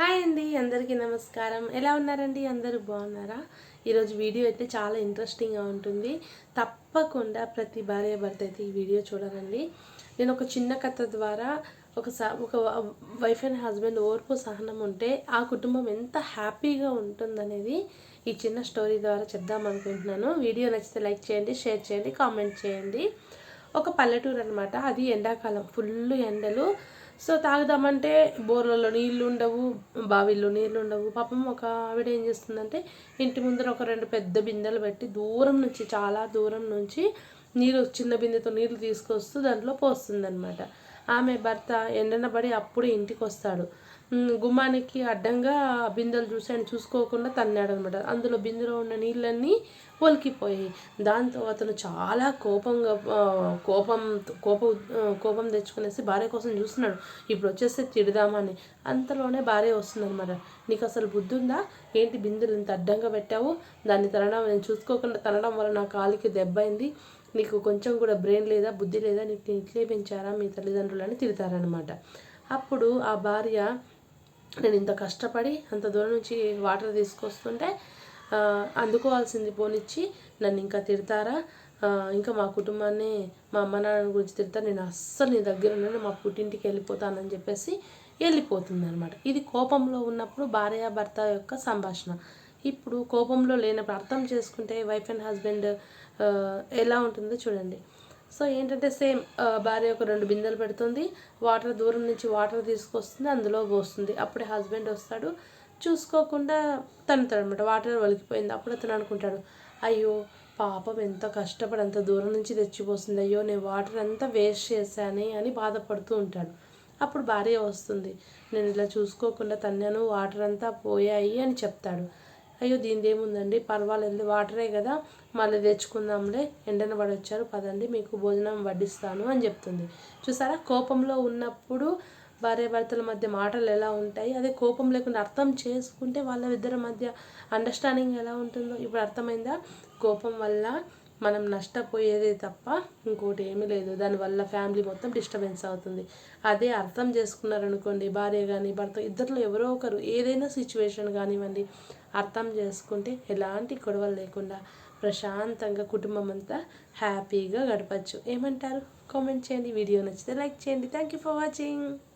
Hi అండి అందరికీ నమస్కారం. ఎలా ఉన్నారండి? అందరూ బాగున్నారా? ఈరోజు వీడియో అయితే చాలా ఇంట్రెస్టింగ్గా ఉంటుంది. తప్పకుండా ప్రతి భార్య భర్త అయితే ఈ వీడియో చూడాలండి నేను ఒక చిన్న కథ ద్వారా ఒక ఒక వైఫ్ అండ్ హస్బెండ్ ఓర్పు సహనం ఉంటే ఆ కుటుంబం ఎంత హ్యాపీగా ఉంటుందనేది ఈ చిన్న స్టోరీ ద్వారా చెప్దాం అనుకుంటున్నాను. వీడియో నచ్చితే లైక్ చేయండి షేర్ చేయండి కామెంట్ చేయండి. ఒక పల్లెటూరు అనమాట అది ఎండాకాలం ఫుల్ ఎండలు. సో తాగుదామంటే బోర్లలో నీళ్ళు ఉండవు బావిల్లో నీళ్ళు ఉండవు. పాపం ఒక ఆవిడ ఏం చేస్తుందంటే ఇంటి ముందర ఒక రెండు పెద్ద బిందెలు పెట్టి దూరం నుంచి చాలా దూరం నుంచి నీరు చిన్న బిందెతో నీళ్ళు తీసుకొస్తూ దాంట్లో పోస్తుంది ఆమె భర్త ఎండనబడి అప్పుడే అప్పుడు ఇంటికి వస్తాడు గుమ్మానికి అడ్డంగా బిందెలు చూసాను చూసుకోకుండా తన్నాడు అనమాట అందులో బిందెలో ఉన్న నీళ్ళన్నీ ఒలికిపోయాయి. దాంతో అతను చాలా కోపంగా కోపం కోపం కోపం తెచ్చుకునేసి భార్య కోసం చూస్తున్నాడు. ఇప్పుడు వచ్చేస్తే తిడదామని అంతలోనే భార్య వస్తుందన్నమాట నీకు అసలు బుద్ధి ఉందా ఏంటి బిందెలు ఇంత అడ్డంగా పెట్టావు? దాన్ని తనడం నేను చూసుకోకుండా తనడం వల్ల నా కాలికి దెబ్బ అయింది. నీకు కొంచెం కూడా బ్రెయిన్ లేదా బుద్ధి లేదా నీకు ఇట్లే పెంచారా మీ తల్లిదండ్రులు అని తిడతారనమాట అప్పుడు ఆ భార్య నేను ఇంత కష్టపడి అంత దూరం నుంచి వాటర్ తీసుకొస్తుంటే అందుకోవాల్సింది పోనిచ్చి నన్ను ఇంకా తిడతారా? ఇంకా మా కుటుంబాన్ని మా అమ్మ నాన్న గురించి తిడతారు. నేను అస్సలు నీ దగ్గర ఉన్నాను మా పుట్టింటికి వెళ్ళిపోతానని చెప్పేసి వెళ్ళిపోతుంది అనమాట ఇది కోపంలో ఉన్నప్పుడు భార్య భర్త యొక్క సంభాషణ. ఇప్పుడు కోపంలో లేనప్పుడు అర్థం చేసుకుంటే వైఫ్ అండ్ హస్బెండ్ ఎలా ఉంటుందో చూడండి. సో ఏంటంటే సేమ్ భార్య ఒక రెండు బిందెలు పెడుతుంది. వాటర్ దూరం నుంచి వాటర్ తీసుకొస్తుంది అందులో పోస్తుంది. అప్పుడే హస్బెండ్ వస్తాడు. చూసుకోకుండా తనుతాడు అనమాట వాటర్ వలికిపోయింది. అప్పుడు అతను అనుకుంటాడు అయ్యో పాపం ఎంత కష్టపడి అంత దూరం నుంచి తెచ్చిపోతుంది అయ్యో నేను వాటర్ అంతా వేస్ట్ చేశానే అని బాధపడుతూ ఉంటాడు. అప్పుడు భార్య వస్తుంది నేను ఇలా చూసుకోకుండా తన్నాను వాటర్ అంతా పోయాయి అని చెప్తాడు. అయ్యో దీనిది ఏముందండి? పర్వాలేదు వాటరే కదా. మళ్ళీ తెచ్చుకుందాంలే. ఎండన పడొచ్చారు పదండి మీకు భోజనం వడ్డిస్తాను అని చెప్తుంది. చూసారా? కోపంలో ఉన్నప్పుడు భార్యాభర్తల మధ్య మాటలు ఎలా ఉంటాయి? అదే కోపం లేకుండా అర్థం చేసుకుంటే వాళ్ళ ఇద్దరి మధ్య అండర్స్టాండింగ్ ఎలా ఉంటుందో. ఇప్పుడు అర్థమైందా? కోపం వల్ల మనం నష్టపోయేదే తప్ప ఇంకోటి ఏమీ లేదు. దానివల్ల ఫ్యామిలీ మొత్తం డిస్టర్బెన్స్ అవుతుంది. అదే అర్థం చేసుకున్నారనుకోండి భార్య కానీ భర్త ఇద్దరిలో ఎవరో ఒకరు ఏదైనా సిచ్యువేషన్ కానివ్వండి అర్థం చేసుకుంటే ఎలాంటి గొడవలు లేకుండా ప్రశాంతంగా కుటుంబం అంతా హ్యాపీగా గడపచ్చు. ఏమంటారు? కామెంట్ చేయండి. వీడియో నచ్చితే లైక్ చేయండి. Thank you for watching